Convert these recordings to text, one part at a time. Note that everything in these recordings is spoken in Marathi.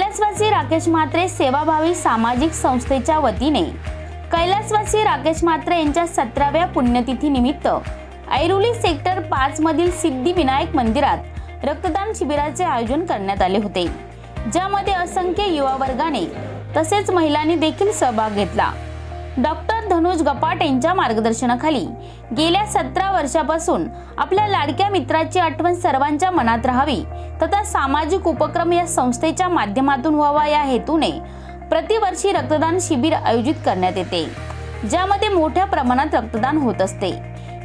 राकेश म्हात्रे सेवाभावी सामाजिक संस्थेच्या वतीने. कैलासवासी राकेश म्हात्रे यांच्या सतराव्या पुण्यतिथी निमित्त ऐरोली सेक्टर पाच मधील सिद्धिविनायक मंदिरात रक्तदान शिबिराचे आयोजन करण्यात आले होते. ज्यामध्ये असंख्य युवा वर्गाने तसेच महिलांनी देखील सहभाग घेतला. डॉक्टर धनुष गपाट यांच्या मार्गदर्शनाखाली गेल्या सतरा वर्षापासून आपल्या लाडक्या मित्राची आठवण सर्वांच्या मनात राहावी तथा सामाजिक उपक्रम या संस्थेच्या माध्यमातून व्हावा या हेतूने प्रतिवर्षी रक्तदान शिबिर आयोजित करण्यात येते ज्यामध्ये मोठ्या प्रमाणात रक्तदान होत असते.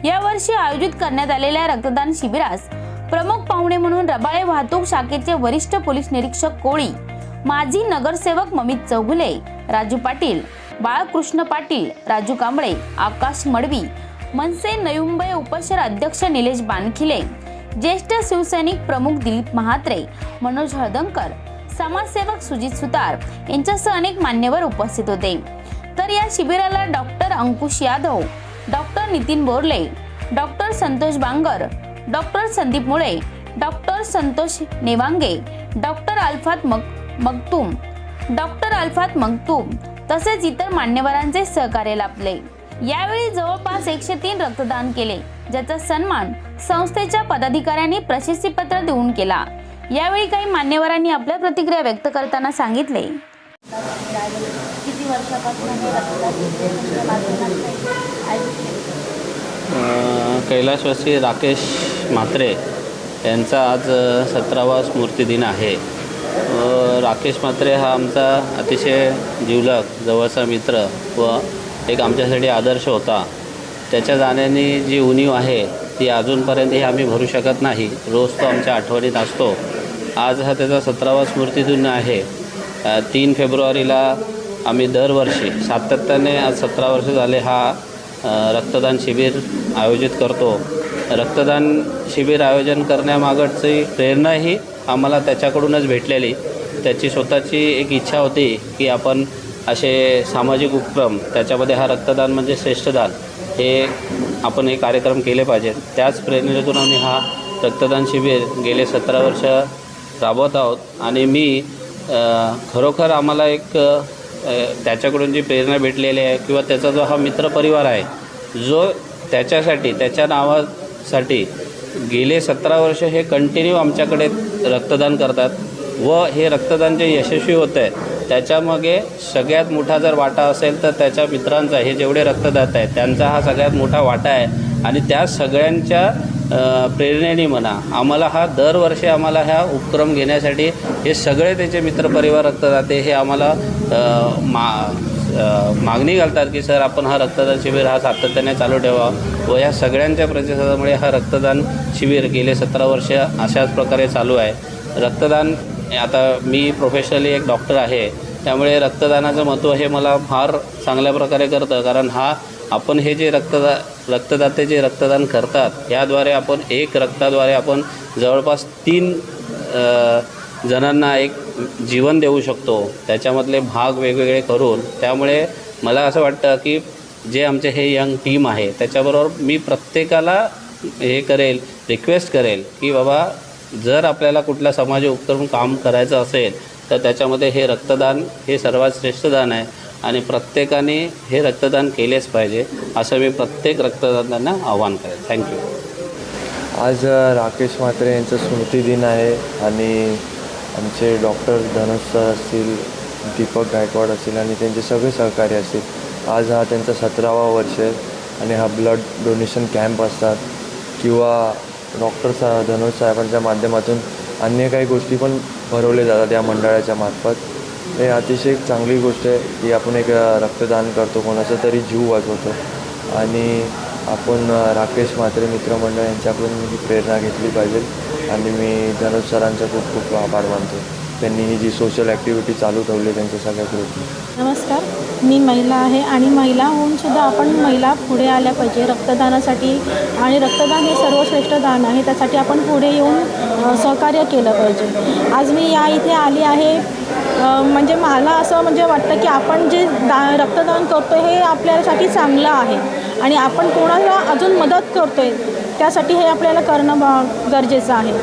यावर्षी आयोजित करण्यात आलेल्या रक्तदान शिबिरास प्रमुख पाहुणे म्हणून रबाळे वाहतूक शाखेचे वरिष्ठ पोलीस निरीक्षक कोळी माजी नगरसेवक ममित चौगुले राजू पाटील बाळकृष्ण पाटील राजू कांबळे आकाश मडवी मनसे नयुंबय उपशहर अध्यक्ष निलेश बानखिले ज्येष्ठ शिवसैनिक प्रमुख दिलीप महात्रे मनोज हळदंकर समाजसेवक सुजित सुतार यांच्यासह अनेक मान्यवर उपस्थित होते. तर या शिबिराला doctor Ankush Yadav doctor Nitin Borle doctor Santosh Bangar doctor Sandeep Mule doctor Santosh Nevange doctor Alfat मग मगतूम डॉक्टर अल्फात मगतूम तसेच इतर मान्यवरांचे सहकार्य लाभले. यावेळी जवळपास एकशे तीन रक्तदान केले ज्याचा सन्मान संस्थेच्या पदाधिकाऱ्यांनी प्रशस्तीपत्र देऊन केला. यावेळी काही मान्यवरांनी आपल्या प्रतिक्रिया व्यक्त करताना सांगितले. किती कैलासवासी राकेश म्हात्रे यांचा आज सतरावा स्मृतिदिन आहे. राकेश म्हात्रे हा आमचा अतिशय जिवलग जवळचा मित्र व एक आमच्यासाठी आदर्श होता. त्याच्या जाण्याने जी उणीव आहे ती अजूनपर्यंतही आम्ही भरू शकत नाही. रोज तो आमच्या आठवणीत असतो. आज हा त्याचा सतरावा स्मृतिदिन आहे. तीन फेब्रुवारीला आम्ही दरवर्षी सातत्याने आज सतरा वर्ष झाले हा रक्तदान शिबिर आयोजित करतो. रक्तदान शिबिर आयोजन करण्यामागची प्रेरणाही आम्हाला त्याच्याकडूनच भेटलेली. त्याची स्वतःची एक इच्छा होती की आपण असे सामाजिक उपक्रम त्याच्यामध्ये हा रक्तदान म्हणजे श्रेष्ठदान हे आपण हे कार्यक्रम केले पाहिजेत. त्याच प्रेरणेतून आम्ही हा रक्तदान शिबिर गेले सतरा वर्ष राबवत आहोत आणि मी खरोखर आम्हाला एक त्याच्याकडून जी प्रेरणा भेटलेली आहे किंवा त्याचा जो हा मित्रपरिवार आहे जो त्याच्यासाठी त्याच्या नावासाठी गेले सतरा वर्ष हे कंटिन्यू आमच्याकडे रक्तदान करतात. व हे रक्तदान जे यशस्वी होतं आहे त्याच्यामागे सगळ्यात मोठा जर वाटा असेल तर त्याच्या मित्रांचा हे जेवढे रक्तदाता आहेत त्यांचा हा सगळ्यात मोठा वाटा आहे. आणि त्या सगळ्यांच्या प्रेरणेने म्हणा आम्हाला हा दरवर्षी आम्हाला ह्या उपक्रम घेण्यासाठी हे सगळे त्याचे मित्रपरिवार रक्तदाते हे आम्हाला मा मागणी घालतात की सर आपण हा रक्तदान शिबिर हा सातत्याने चालू ठेवा. व या सगळ्यांच्या प्रतिसादामुळे हा रक्तदान शिबिर गेले सतरा वर्ष अशाच प्रकारे चालू आहे. रक्तदान आता मी प्रोफेशनली एक डॉक्टर आहे. त्यामुळे रक्तदानाचं महत्त्व हे मला फार चांगल्या प्रकारे करतं कारण हा आपण हे जे रक्तदा रक्तदाते जे रक्तदान करतात याद्वारे आपण एक रक्ताद्वारे आपण जवळपास तीन जणांना एक जीवन देऊ शकतो. त्याच्यामधले भाग वेगवेगळे करून. त्यामुळे मला असं वाटतं की जे आमचे हे यंग टीम आहे त्याच्याबरोबर मी प्रत्येकाला हे करेल रिक्वेस्ट करेल की बाबा जर आपल्याला कुठल्या समाज उपक्रम काम करायचं असेल तर त्याच्यामध्ये हे रक्तदान हे सर्वात श्रेष्ठ दान आहे आणि प्रत्येकाने हे रक्तदान केलेच पाहिजे असं मी प्रत्येक रक्तदात्यांना आवाहन करेन. थँक्यू आज राकेश म्हात्रे यांचा स्मृतिदिन आहे आणि आमचे डॉक्टर धनस सर असतील दीपक गायकवाड असतील आणि त्यांचे सगळे सहकारी असतील. आज हा त्यांचा सतरावा वर्ष आहे आणि हा ब्लड डोनेशन कॅम्प असतात किंवा डॉक्टर सा धनुष साहेबांच्या माध्यमातून अन्य काही गोष्टी पण भरवल्या जातात या मंडळाच्या मार्फत. हे अतिशय चांगली गोष्ट आहे की आपण एक रक्तदान करतो कोणाचा तरी जीव वाचवतो. आणि आपण राकेश म्हात्रे मित्रमंडळ यांच्याकडून ही प्रेरणा घेतली पाहिजे. आणि मी धनुष सरांचा खूप खूप आभार मानतो. त्यांनी ही जी सोशल ॲक्टिव्हिटी चालू ठेवली त्यांच्या सगळ्या ग्रुपने नमस्कार मी महिला आहे आणि महिला होऊन सुद्धा आपण महिला पुढे आल्या पाहिजे. रक्तदानासाठी आणि रक्तदान हे सर्वश्रेष्ठ दान आहे त्यासाठी आपण पुढे येऊन सहकार्य केलं पाहिजे. आज मी या इथे आली आहे म्हणजे मला असं म्हणजे वाटतं की आपण जे दा रक्तदान करतो हे आपल्यासाठी चांगलं आहे. आणि आपण कोणाला अजून मदत करतो आहे त्यासाठी हे आपल्याला करणं गरजेचं आहे.